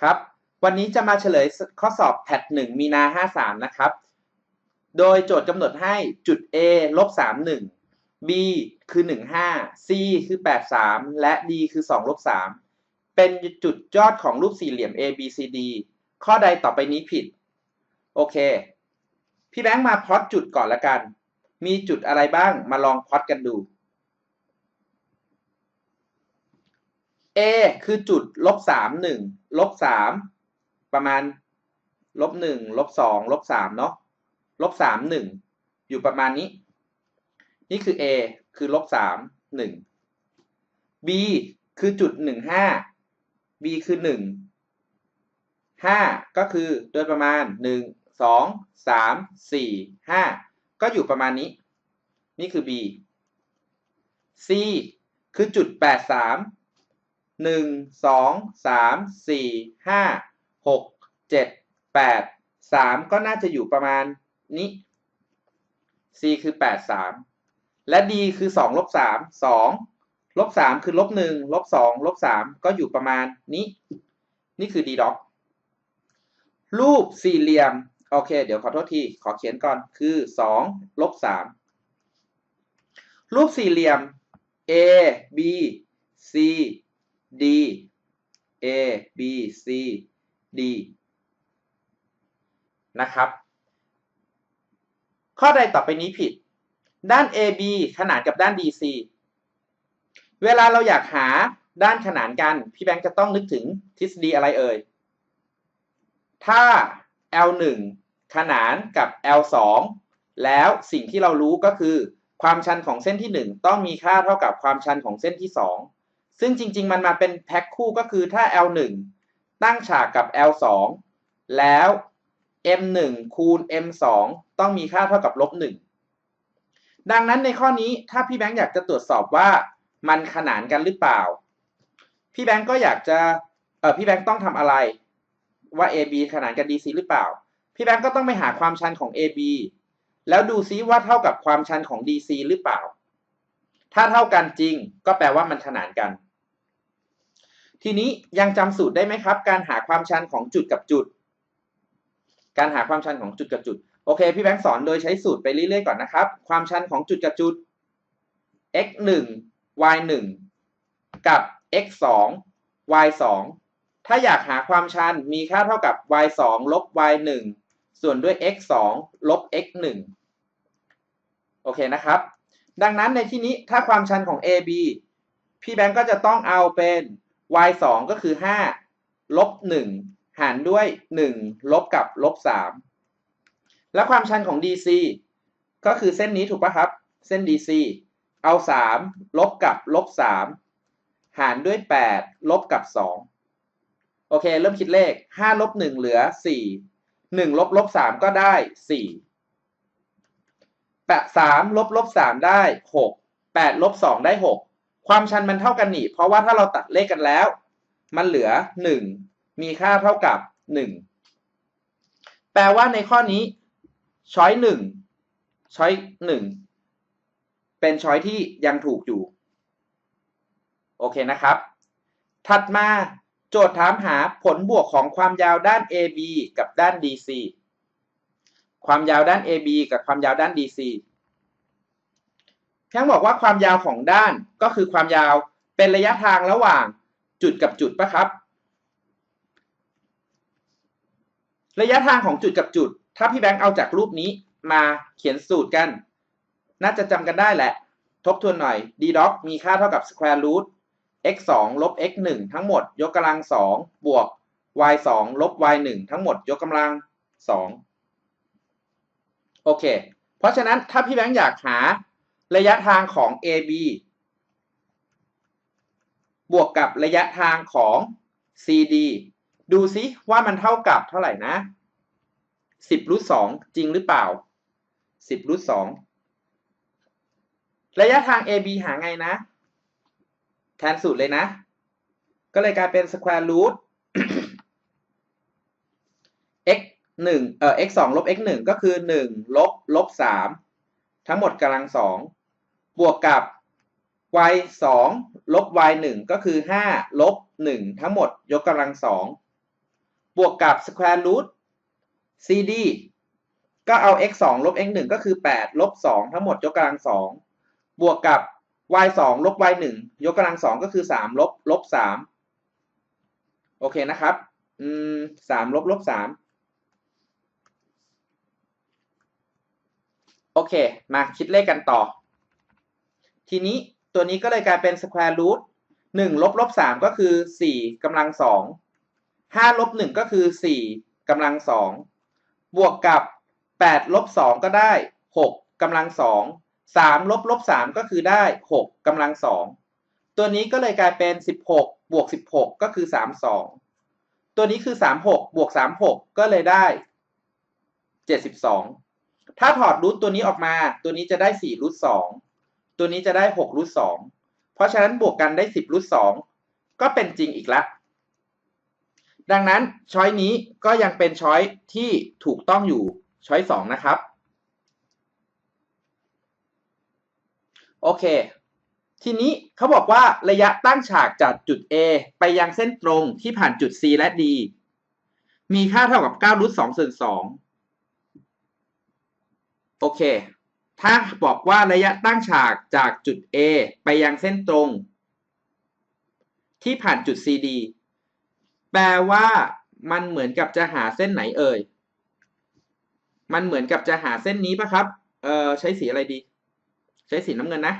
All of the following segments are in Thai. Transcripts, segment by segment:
ครับ วันนี้จะมาเฉลยข้อสอบแพทหนึ่งมีนาห้าสามนะครับ โดยโจทย์กำหนดให้จุด A ลบสามหนึ่ง B คือหนึ่งห้า C คือแปดสามและ D คือสองลบสามเป็นจุดยอดของรูปสี่เหลี่ยม A B C D ข้อใดต่อไปนี้ผิด โอเค พี่แบงค์มาพลอตจุดก่อนละกัน มีจุดอะไรบ้างมาลองพลอตกันดู A คือจุดลบสามหนึ่ง ลบสามประมาณลบหนึ่งลบสองลบสามเนาะลบสามหนึ่งอยู่ประมาณนี้ นี่คือ A คือลบสามหนึ่ง B คือจุดหนึ่งห้า B คือหนึ่งห้าก็คือโดยประมาณหนึ่งสองสามสี่ห้าก็อยู่ประมาณนี้ นี่คือ B C คือจุดแปดสาม หนึ่งสองสามสี่ห้าหกเจ็ดแปดสามก็น่าจะอยู่ประมาณนี้ C คือแปดสามและ D คือสองลบสามสองลบสามคือลบหนึ่งลบสองลบสามก็อยู่ประมาณนี้ นี่คือ D dot รูปสี่เหลี่ยม โอเค เดี๋ยวขอโทษที ขอเขียนก่อนคือสองลบสามรูปสี่เหลี่ยม A B C D A B C D นะครับ ข้อใดต่อไปนี้ผิด ด้าน AB ขนานกับด้าน DC เวลาเราอยากหาด้านขนานกัน พี่แบงค์จะต้องนึกถึงทฤษฎีอะไรเอ่ย ถ้า L1 ขนานกับ L2 แล้วสิ่งที่เรารู้ก็คือ ความชันของเส้นที่ 1 ต้องมีค่าเท่ากับความชันของเส้นที่ 2 ซึ่งจริง ๆ มันมาเป็นแพ็คคู่ก็คือถ้า L1 ตั้งฉากกับ L2 แล้ว M1 คูณ M2 ต้องมีค่าเท่ากับลบ1ดังนั้นในข้อนี้ถ้าพี่แบงค์อยากจะตรวจสอบว่ามันขนานกันหรือเปล่า พี่แบงค์ก็อยากจะเออพี่แบงค์ต้องทำอะไรว่า AB ขนานกับ DC หรือเปล่า พี่แบงค์ก็ต้องไปหาความชันของ AB แล้วดูซิว่าเท่ากับความชันของ DC หรือเปล่า ถ้าเท่ากันจริงก็แปลว่ามันขนานกัน ทีนี้ยังจำสูตรได้ไหมครับ การหาความชันของจุดกับจุด การหาความชันของจุดกับจุด โอเค พี่แบงค์สอนโดยใช้สูตรไปเรื่อยๆก่อนนะครับ ความชันของจุดกับจุด x 1 y 1กับ x 2 y 2ถ้าอยากหาความชันมีค่าเท่ากับ y 2ลบ y 1ส่วนด้วย x 2ลบ x 1โอเคนะครับ ดังนั้นในที่นี้ถ้าความชันของ AB พี่แบงก์ก็จะต้องเอาเป็น y 2ก็คือ 5 ลบ 1 หารด้วย 1 ลบกับลบ 3 และความชันของ DC ก็คือเส้นนี้ถูกปะครับ เส้น DC เอา 3 ลบกับลบ 3 หารด้วย 8 ลบกับ 2 โอเค เริ่มคิดเลข 5 ลบ 1 เหลือ 4 1 ลบลบ 3 ก็ได้ 4 8 3 ลบลบ 3 ได้ 6 8 ลบ 2 ได้ 6 ความชันมันเท่ากันนี่เพราะว่าถ้าเราตัดเลขกันแล้ว มันเหลือ 1 มีค่าเท่ากับ 1 แปลว่าในข้อนี้ช้อย1ช้อย1เป็นช้อยที่ยังถูกอยู่ โอเคนะครับ ถัดมาโจทย์ถามหาผลบวกของความยาวด้าน AB กับด้าน DC ความยาวด้าน AB กับความยาวด้าน DC ทั้งบอกว่าความยาวของด้านก็คือความยาวเป็นระยะทางระหว่างจุดกับจุดปะครับ ระยะทางของจุดกับจุด ถ้าพี่แบงค์เอาจากรูปนี้มาเขียนสูตรกัน น่าจะจำกันได้แหละ ทบทวนหน่อย d doc มีค่าเท่ากับ square root x 2ลบ x 1ทั้งหมด ยกกำลัง 2 บวก y 2ลบ y 1ทั้งหมด ยกกำลัง 2 โอเค เพราะฉะนั้นถ้าพี่แบงค์อยากหา ระยะทางของ AB บวกกับระยะทางของ CD ดูซิว่ามันเท่ากับเท่าไหร่นะ 10รูท2จริงหรือเปล่า 10รูท2ระยะทาง AB หาไงนะ แทนสูตรเลยนะ ก็เลยกลายเป็น square root x 1เอ่อ x 2ลบ x 1ก็คือ 1 ลบ ลบ 3 ทั้งหมดกำลัง2บวกกับ y 2ลบ y 1ก็คือ5ลบ1ทั้งหมดยกกำลัง2บวกกับ square root cd ก็เอา x 2ลบ x 1ก็คือ 8 ลบ 2 ทั้งหมดยกกำลัง2บวกกับ y 2ลบ y 1ยกกำลัง2ก็คือ 3 ลบ ลบ 3 โอเคนะครับ อืม3ลบ ลบ 3 โอเค มาคิดเลขกันต่อ ทีนี้ตัวนี้ก็เลยกลายเป็น square root 1ลบลบ3ก็คือ 4กำลัง2 5ลบ1ก็คือ 4กำลัง2บวกกับ 8ลบ2ก็ได้ 6กำลัง2 3ลบลบ3ก็คือได้ 6กำลัง2ตัวนี้ก็เลยกลายเป็น 16 บวก 16 ก็คือ 32 ตัวนี้คือ 36 บวก 36 ก็เลยได้ 72 ถ้าถอดรูทตัวนี้ออกมา ตัวนี้จะได้4รูท2ตัวนี้จะได้6รูท2เพราะฉะนั้นบวกกันได้ 10รูท2ก็เป็นจริงอีกแล้วดังนั้นช้อยนี้ก็ยังเป็นช้อยที่ถูกต้องอยู่ช้อย2นะครับ โอเค ทีนี้เขาบอกว่าระยะตั้งฉากจากจุด A ไปยังเส้นตรงที่ผ่านจุด C และ D มีค่าเท่ากับ9รูท2ส่วน2 โอเค ถ้าบอกว่าระยะตั้งฉากจากจุด A ไปยังเส้นตรง ที่ผ่านจุด CD แปลว่ามันเหมือนกับจะหาเส้นไหนเอ่ย มันเหมือนกับจะหาเส้นนี้ปะครับ เออใช้สีอะไรดี ใช้สีน้ำเงินนะ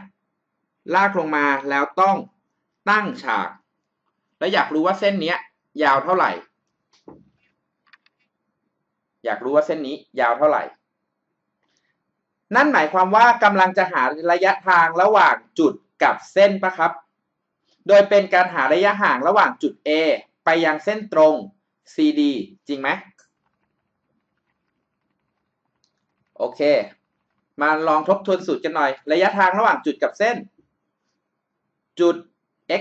ลากลงมาแล้วต้องตั้งฉาก แล้วอยากรู้ว่าเส้นนี้ยาวเท่าไหร่ อยากรู้ว่าเส้นนี้ยาวเท่าไหร่ นั่นหมายความว่ากำลังจะหาระยะทางระหว่างจุดกับเส้นปะครับ โดยเป็นการหาระยะห่างระหว่างจุด A ไปยังเส้นตรง CD จริงไหมโอเค มาลองทบทวนสูตรกันหน่อย ระยะทางระหว่างจุดกับเส้น จุด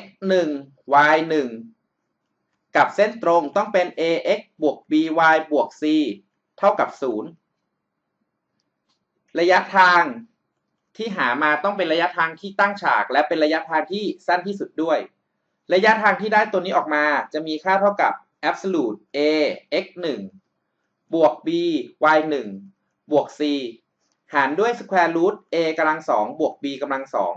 x 1 y 1กับเส้นตรงต้องเป็น ax บวก by บวก c เท่ากับ 0 ระยะทางที่หามาต้องเป็นระยะทางที่ตั้งฉาก และเป็นระยะทางที่สั้นที่สุดด้วย ระยะทางที่ได้ตัวนี้ออกมาจะมีค่าเท่ากับ absolute a x 1บวก b y 1บวก c หารด้วย square root a กำลังสองบวก b กำลังสอง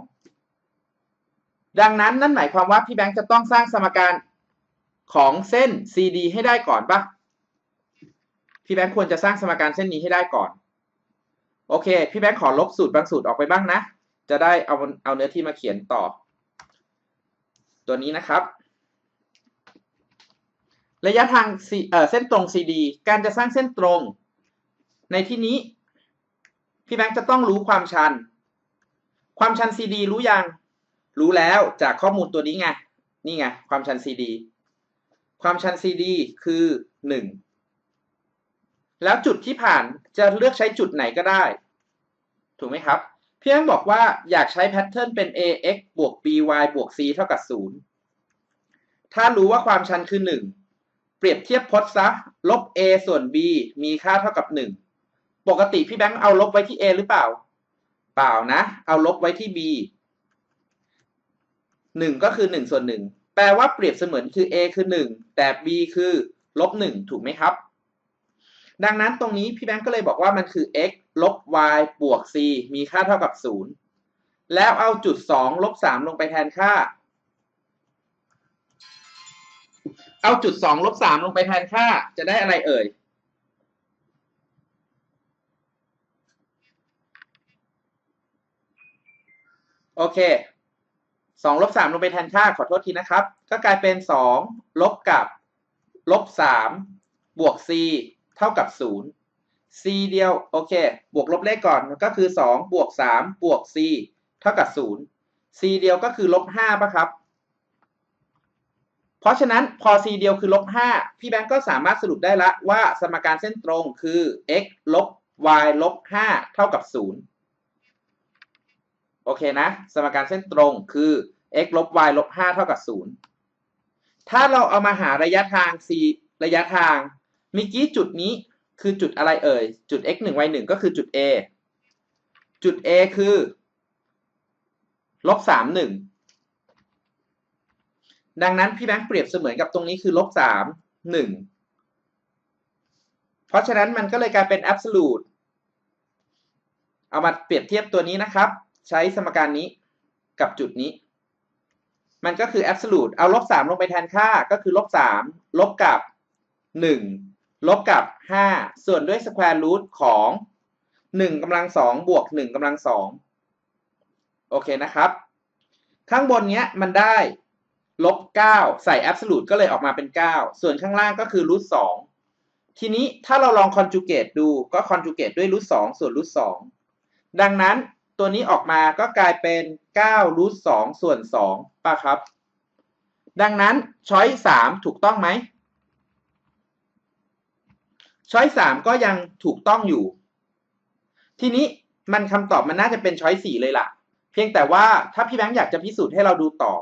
ดังนั้นนั่นหมายความว่าพี่แบงค์จะต้องสร้างสมการของเส้น CD ให้ได้ก่อนปะพี่แบงค์ควรจะสร้างสมการเส้นนี้ให้ได้ก่อน โอเค พี่แบงค์ขอลบสูตรบางสูตรออกไปบ้างนะ จะได้เอาเอาเนื้อที่มาเขียนต่อ ตัวนี้นะครับ ระยะทางเเส้นตรง CD การจะสร้างเส้นตรง ในที่นี้ พี่แบงค์จะต้องรู้ความชัน ความชัน CD รู้ยัง รู้แล้วจากข้อมูลตัวนี้ไง นี่ไง ความชัน CD ความชัน CD คือ 1 แล้วจุดที่ผ่านจะเลือกใช้จุดไหนก็ได้ ถูกไหมครับ พี่แบงค์บอกว่าอยากใช้แพทเทิร์นเป็น ax บวก by บวก c เท่ากับ 0 ถ้ารู้ว่าความชันคือ 1 เปรียบเทียบพจน์ซะ ลบ a ส่วน b มีค่าเท่ากับ 1 ปกติพี่แบงค์เอาลบไว้ที่ a หรือเปล่า เปล่านะ เอาลบไว้ที่ b 1 ก็คือ 1 ส่วน 1 แปลว่าเปรียบเสมือนคือ a คือ 1 แต่ b คือลบ 1 ถูกไหมครับ ดังนั้นตรงนี้พี่แบงค์ก็เลยบอกว่ามันคือ x ลบ y บวก c มีค่าเท่ากับ 0 แล้วเอาจุด 2 ลบ 3 ลงไปแทนค่า เอาจุด 2 ลบ 3 ลงไปแทนค่า จะได้อะไรเอ่ย โอเคสองลบสามลงไปแทนค่า ขอโทษทีนะครับ ก็กลายเป็นสองลบกับ ลบสามบวก c เท่ากับ 0 c เดียวโอเค บวกลบเลขก่อนก็คือ 2 บวก 3 บวก c เท่ากับ 0 c เดียวก็คือลบ5ป่ะครับ เพราะฉะนั้นพอ c เดียวคือลบ5พี่แบงก์ก็สามารถสรุปได้ละว่าสมการเส้นตรงคือ x ลบ y ลบ 5 เท่ากับ 0 โอเคนะ สมการเส้นตรงคือ x ลบ y ลบ 5 เท่ากับ 0 ถ้าเราเอามาหาระยะทาง c ระยะทาง เมื่อกี้จุดนี้คือจุดอะไรเอ่ย จุด x 1 y 1ก็คือจุด a จุด a คือลบ3 1ดังนั้นพี่แบงค์เปรียบเสมือนกับตรงนี้คือลบ3 1เพราะฉะนั้นมันก็เลยกลายเป็น absolute เอามาเปรียบเทียบตัวนี้นะครับ ใช้สมการนี้กับจุดนี้ มันก็คือ absolute เอาลบสามลงไปแทนค่าก็คือลบสามลบกับหนึ่ง ลบกับห้าส่วนด้วย square root ของหนึ่งกำลังสองบวกหนึ่งกำลังสองโอเคนะครับ ข้างบนเนี้ยมันได้ลบเก้าใส่ absolute ก็เลยออกมาเป็นเก้าส่วนข้างล่างก็คือ root สองทีนี้ถ้าเราลอง conjugate ดูก็ conjugate ด้วย root สองส่วน root สองดังนั้นตัวนี้ออกมาก็กลายเป็น9 root 2ส่วน2ป่ะครับ ดังนั้นช้อย3ถูกต้องไหม ช้อย3ก็ยังถูกต้องอยู่ ทีนี้มันคำตอบมันน่าจะเป็นช้อย4เลยล่ะ เพียงแต่ว่าถ้าพี่แบงค์อยากจะพิสูจน์ให้เราดูต่อ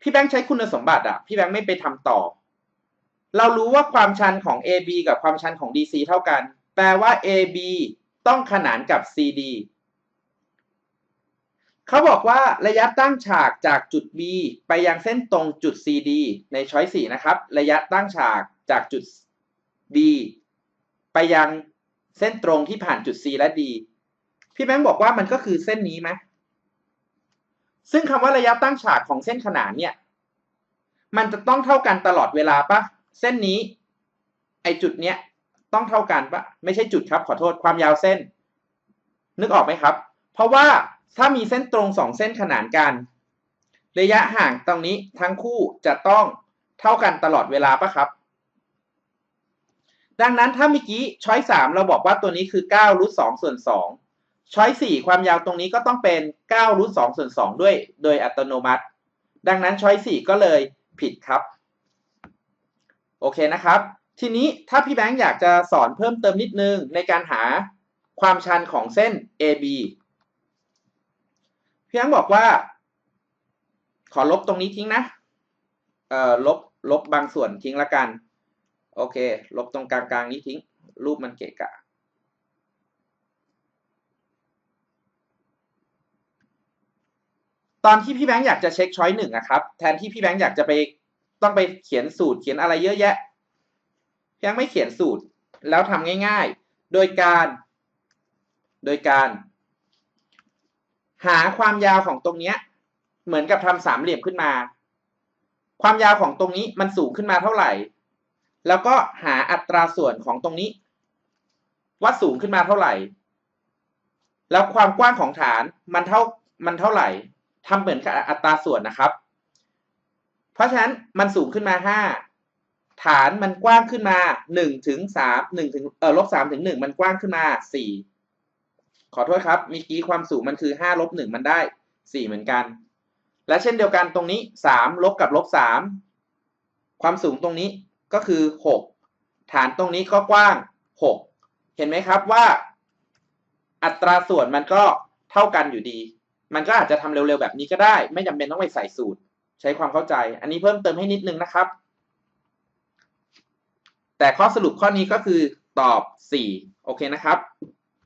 พี่แบงค์ใช้คุณสมบัติอะพี่แบงค์ไม่ไปทำต่อ เรารู้ว่าความชันของ AB กับความชันของ DC เท่ากัน แปลว่า AB ต้องขนานกับ CD เขาบอกว่าระยะตั้งฉากจากจุด B ไปยังเส้นตรงจุด CD ในช้อย4นะครับ ระยะตั้งฉากจากจุด B ไปยังเส้นตรงที่ผ่านจุด C และ D พี่แบงค์บอกว่ามันก็คือเส้นนี้ไหมซึ่งคำว่าระยะตั้งฉากของเส้นขนานเนี่ย มันจะต้องเท่ากันตลอดเวลาปะเส้นนี้ ไอจุดเนี้ยต้องเท่ากันปะไม่ใช่จุดครับขอโทษความยาวเส้น นึกออกไหมครับ เพราะว่าถ้ามีเส้นตรงสองเส้นขนานกัน ระยะห่างตรงนี้ทั้งคู่จะต้องเท่ากันตลอดเวลาปะครับ ดังนั้นถ้าเมื่อกี้ช้อยสามเราบอกว่าตัวนี้คือ9รูท2ส่วน2ช้อยสี่ความยาวตรงนี้ก็ต้องเป็น9รูท2ส่วน2ด้วยโดยอัตโนมัติ ดังนั้นช้อยสี่ก็เลยผิดครับ โอเคนะครับ ทีนี้ถ้าพี่แบงค์อยากจะสอนเพิ่มเติมนิดนึงในการหาความชันของเส้น AB พี่แบงค์บอกว่า ขอลบตรงนี้ทิ้งนะเอ่อลบลบบางส่วนทิ้งละกัน โอเค ลบตรงกลางกลางนี้ทิ้ง รูปมันเกะกะ ตอนที่พี่แบงค์อยากจะเช็คช้อยหนึ่งนะครับ แทนที่พี่แบงค์อยากจะไปต้องไปเขียนสูตรเขียนอะไรเยอะแยะพี่แบงค์ไม่เขียนสูตรแล้วทำง่ายๆ โดยการ โดยการ หาความยาวของตรงเนี้ย เหมือนกับทำสามเหลี่ยมขึ้นมา ความยาวของตรงนี้มันสูงขึ้นมาเท่าไหร่ แล้วก็หาอัตราส่วนของตรงนี้ ว่าสูงขึ้นมาเท่าไหร่ แล้วความกว้างของฐานมันเท่ามันเท่าไหร่ทำเหมือนกับอัตราส่วนนะครับ เพราะฉะนั้นมันสูงขึ้นมาห้าฐานมันกว้างขึ้นมาหนึ่งถึงสามหนึ่งถึงเออลบสามถึงหนึ่งมันกว้างขึ้นมาสี่ขอโทษครับมื่อกี้ความสูงมันคือห้าลบหนึ่งมันได้สี่เหมือนกัน และเช่นเดียวกันตรงนี้สามลบกับลบสามความสูงตรงนี้ ก็คือ 6 ฐานตรงนี้ก็กว้าง 6 เห็นไหมครับว่า อัตราส่วนมันก็เท่ากันอยู่ดี มันก็อาจจะทำเร็วๆแบบนี้ก็ได้ ไม่จำเป็นต้องไปใส่สูตร ใช้ความเข้าใจ อันนี้เพิ่มเติมให้นิดนึงนะครับ แต่ข้อสรุปข้อนี้ก็คือตอบ 4 โอเคนะครับ